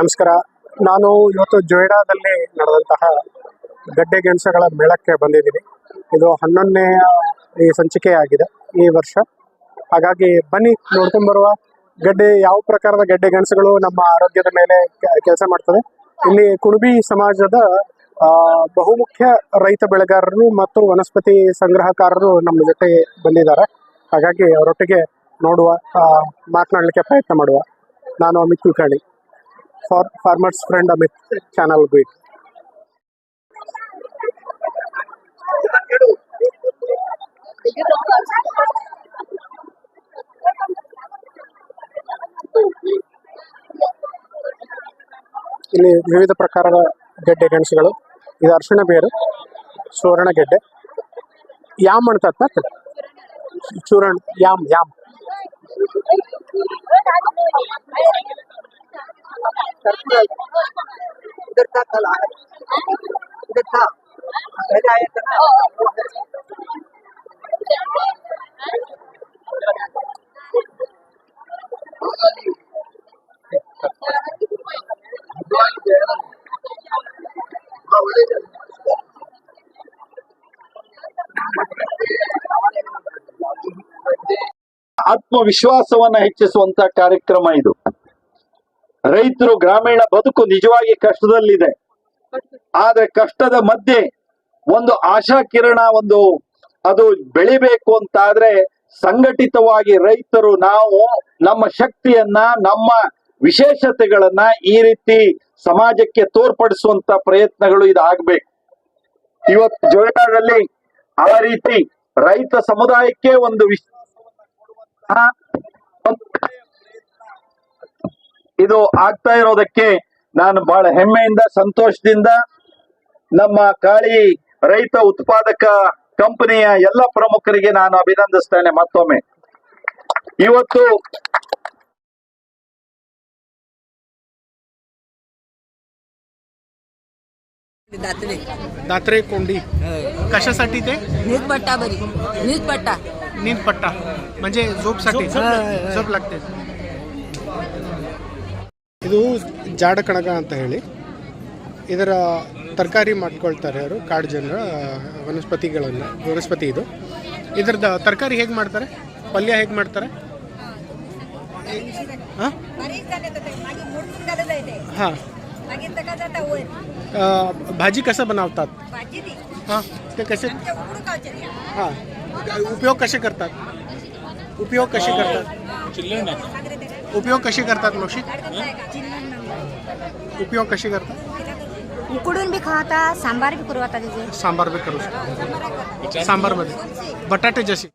ನಮಸ್ಕಾರ. ನಾನು ಇವತ್ತು ಜೊಯ್ಡಾದಲ್ಲಿ ನಡೆದಂತಹ ಗಡ್ಡೆ ಗೆಣಸುಗಳ ಮೇಳಕ್ಕೆ ಬಂದಿದ್ದೀನಿ. ಇದು ಹನ್ನೊಂದನೇ, ಈ ಸಂಚಿಕೆ ಆಗಿದೆ ಈ ವರ್ಷ. ಹಾಗಾಗಿ ಬನ್ನಿ ನೋಡ್ಕೊಂಬರುವ ಗಡ್ಡೆ, ಯಾವ ಪ್ರಕಾರದ ಗಡ್ಡೆ ಗೆಣಸುಗಳು ನಮ್ಮ ಆರೋಗ್ಯದ ಮೇಲೆ ಕೆಲಸ ಮಾಡ್ತದೆ ಇಲ್ಲಿ ಕುಣಬಿ ಸಮಾಜದ ಬಹುಮುಖ್ಯ ರೈತ ಬೆಳೆಗಾರರು ಮತ್ತು ವನಸ್ಪತಿ ಸಂಗ್ರಹಕಾರರು ನಮ್ಮ ಜೊತೆ ಬಂದಿದ್ದಾರೆ. ಹಾಗಾಗಿ ಅವರೊಟ್ಟಿಗೆ ನೋಡುವ ಮಾತನಾಡಲಿಕ್ಕೆ ಪ್ರಯತ್ನ ಮಾಡುವ. ನಾನು Amit Kulkarni. For farmers friend Amit channel beet ಇಲ್ಲಿ ವಿವಿಧ ಪ್ರಕಾರದ ಗೆಡ್ಡೆ ಗೆಣಸುಗಳು ಇದು ಅರಿಶಿಣ ಬೇರು, ಸುವರ್ಣ ಗೆಡ್ಡೆ. ಯಾಮ್ ಅಂತ ಚೂರಣ, ಯಾಮ್ ಯಾಮ್. इधर था कल आया इधर था पहले आया था ना ಆತ್ಮವಿಶ್ವಾಸವನ್ನ ಹೆಚ್ಚಿಸುವಂತ ಕಾರ್ಯಕ್ರಮ ಇದು ರೈತರು ಗ್ರಾಮೀಣ ಬದುಕು ನಿಜವಾಗಿ ಕಷ್ಟದಲ್ಲಿದೆ. ಆದ್ರೆ ಕಷ್ಟದ ಮಧ್ಯೆ ಒಂದು ಆಶಾ ಕಿರಣ, ಒಂದು ಅದು ಬೆಳಿಬೇಕು ಅಂತಾದ್ರೆ ಸಂಘಟಿತವಾಗಿ ರೈತರು ನಾವು ನಮ್ಮ ಶಕ್ತಿಯನ್ನ, ನಮ್ಮ ವಿಶೇಷತೆಗಳನ್ನ ಈ ರೀತಿ ಸಮಾಜಕ್ಕೆ ತೋರ್ಪಡಿಸುವಂತ ಪ್ರಯತ್ನಗಳು ಇದಾಗಬೇಕು. ಇವತ್ತು ಜೋಳದಲ್ಲಿ ಆ ರೀತಿ ರೈತ ಸಮುದಾಯಕ್ಕೆ ಒಂದು ವಿಶ್ವಾಸವನ್ನ ಕೊಡುವಂತಹ ಒಂದು ಒಳ್ಳೆಯ ಪ್ರಯತ್ನ ಇದು ಆಗ್ತಾ ಇರೋದಕ್ಕೆ ನಾನು ಬಹಳ ಹೆಮ್ಮೆಯಿಂದ ಸಂತೋಷದಿಂದ ನಮ್ಮ ಕಾಳಿ ರೈತ ಉತ್ಪಾದಕ ಕಂಪನಿಯ ಎಲ್ಲ ಪ್ರಮುಖರಿಗೆ ನಾನು ಅಭಿನಂದಿಸ್ತೇನೆ ಮತ್ತೊಮ್ಮೆ ಇವತ್ತು दातले दात्रे कोंडी कशासाठी ते न्यूज पट्टा बरी न्यूज पट्टा नीम पट्टा म्हणजे झोपसाठी झोप लागते ಇದು ಜಾಡ ಕಣಗ ಅಂತ ಹೇಳಿ ಇದರ ತರಕಾರಿ ಮಾಡ್ಕೊಳ್ತಾರೆ ಅವರು ಕಾಡು ಜನರ ವನಸ್ಪತಿಗಳನ್ನು ವನಸ್ಪತಿ ಇದು ಇದ್ರದ್ದು ತರಕಾರಿ ಹೇಗೆ ಮಾಡ್ತಾರೆ ಪಲ್ಯ ಹೇಗೆ ಮಾಡ್ತಾರೆ ಹಾಂ बारीक झाले तर ते मागे मोडून झालं जायचे हां मागे तका जाता वर भाजी कसं बनवतात भाजी ती हां ते कसे आमच्या उकडू गावच्या हां उपयोग कसे करतात उपयोग कसे करतात सागरे ते उपयोग कसे करतात मावशी उपयोग कसे करतात? उकडून बी खाता सांबार बी करू आता त्याचे सांबार बी करू शकतो सांबारमध्ये. बटाटे जसे